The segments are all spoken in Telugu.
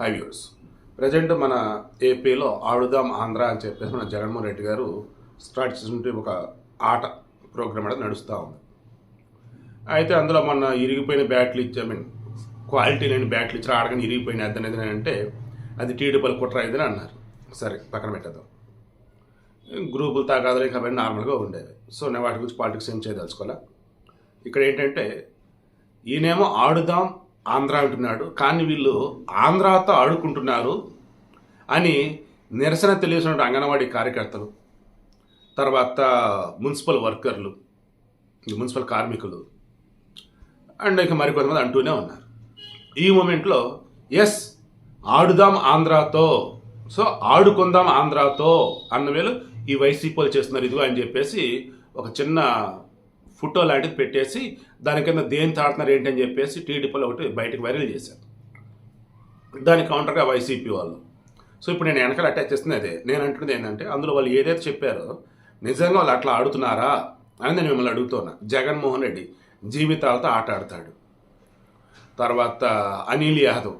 హై వ్యూర్స్ ప్రజెంట్ మన ఏపీలో ఆడుదాం ఆంధ్ర అని చెప్పేసి మన జగన్మోహన్ రెడ్డి గారు స్టార్ట్ చేసినటువంటి ఒక ఆట ప్రోగ్రామ్ అనేది నడుస్తూ ఉంది. అయితే అందులో మొన్న ఇరిగిపోయిన బ్యాట్లు ఇచ్చి ఐ మీన్ క్వాలిటీ లేని బ్యాట్లు ఇచ్చి ఆడగానే ఇరిగిపోయిన అది అంటే అది టీడీపీలు కుట్ర అయిందని అన్నారు. సరే పక్కన పెట్టేద్దాం. గ్రూపులు తాగాదులు ఇంకా అవన్నీ నార్మల్గా ఉండేవి. సో నేను వాటి గురించి పాలిటిక్స్ ఏం చేయదలుచుకోలే. ఇక్కడ ఏంటంటే ఈయనేమో ఆడుదాం ఆంధ్ర అంటున్నాడు. కానీ వీళ్ళు ఆంధ్రాతో ఆడుకుంటున్నారు అని నిరసన తెలియజేసిన అంగన్వాడీ కార్యకర్తలు తర్వాత మున్సిపల్ వర్కర్లు ఈ మున్సిపల్ కార్మికులు అండ్ ఇంకా మరికొంతమంది అంటూనే ఉన్నారు. ఈ మూమెంట్లో ఎస్ ఆడుదాం ఆంధ్రాతో సో ఆడుకుందాం ఆంధ్రాతో అన్న వేళ ఈ వైసీపీలు చేస్తున్నారు ఇదిగో అని చెప్పేసి ఒక చిన్న ఫోటో లాంటిది పెట్టేసి దాని కింద దేని తాడుతున్నారు ఏంటి అని చెప్పేసి టీడీపీలో ఒకటి బయటకు వైరల్ చేశారు. దాని కౌంటర్గా వైసీపీ వాళ్ళు. సో ఇప్పుడు నేను వెనకాల అటాచ్ చేస్తుంది అదే. నేను అంటున్నది ఏంటంటే అందులో వాళ్ళు ఏదైతే చెప్పారో నిజంగా వాళ్ళు అట్లా ఆడుతున్నారా అని నేను మిమ్మల్ని అడుగుతున్నా. జగన్మోహన్ రెడ్డి జీవితాలతో ఆట ఆడతాడు. తర్వాత అనిల్ యాదవ్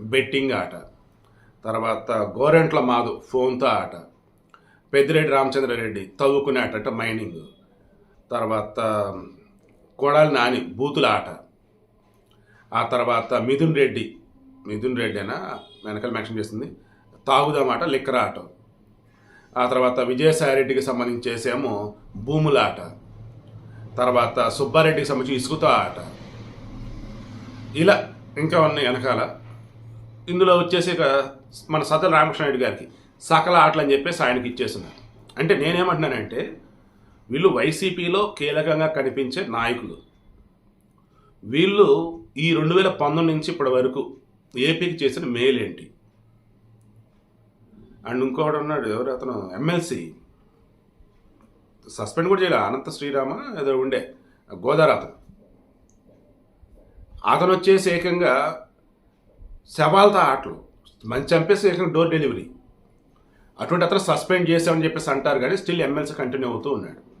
బెట్టింగ్ ఆట. తర్వాత గోరెంట్ల మాధవ్ ఫోన్తో ఆట. పెద్దిరెడ్డి రామచంద్రారెడ్డి తవ్వుకునే ఆట అంటే మైనింగ్ తర్వాత కొడాలి నాని బూతుల ఆట. ఆ తర్వాత మిథున్ రెడ్డి మిథున్ రెడ్డి అయినా వెనకాల మెన్షన్ చేసింది. తాగుదామాట లిక్కర ఆట. ఆ తర్వాత విజయసాయిరెడ్డికి సంబంధించి చేసేమో భూముల ఆట. తర్వాత సుబ్బారెడ్డికి సంబంధించి ఇసుకతో ఆట. ఇలా ఇంకా ఉన్నాయి వెనకాల. ఇందులో వచ్చేసి ఇక మన సదరు రామకృష్ణ రెడ్డి గారికి సకల ఆటలు అని చెప్పేసి ఆయనకి ఇచ్చేస్తున్నారు. అంటే నేనేమంటున్నానంటే వీళ్ళు వైసీపీలో కీలకంగా కనిపించే నాయకులు. వీళ్ళు ఈ రెండు వేల పంతొమ్మిది నుంచి ఇప్పటి వరకు ఏపీకి చేసిన మేలేంటి? అండ్ ఇంకోటి ఉన్నాడు ఎవరు అతను? ఎమ్మెల్సీ. సస్పెండ్ కూడా చేయలే. అనంత శ్రీరామ ఏదో ఉండే. గోదావరి అతను అతను వచ్చేసి ఏకంగా శవాలతో ఆటలు. మంచి చంపేసి ఏకంగా డోర్ డెలివరీ. అటువంటి అతను సస్పెండ్ చేసామని చెప్పేసి అంటారు కానీ స్టిల్ ఎమ్మెల్సీ కంటిన్యూ అవుతూ ఉన్నాడు.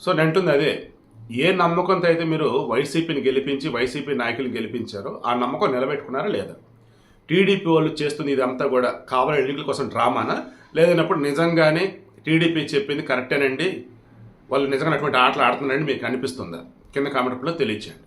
సో నేను అంటుంది అదే ఏ నమ్మకంతో అయితే మీరు వైసీపీని గెలిపించి వైసీపీ నాయకులు గెలిపించారో ఆ నమ్మకం నిలబెట్టుకున్నారా లేదా? టీడీపీ వాళ్ళు చేస్తుంది ఇదంతా కూడా కావాలని ఎన్నికల కోసం డ్రామానా? లేదన్నప్పుడు నిజంగానే టీడీపీ చెప్పింది కరెక్టేనండి. వాళ్ళు నిజంగా అటువంటి ఆటలు ఆడుతున్నారని మీకు అనిపిస్తుందా? కింద కామెంట్లో తెలియచేయండి.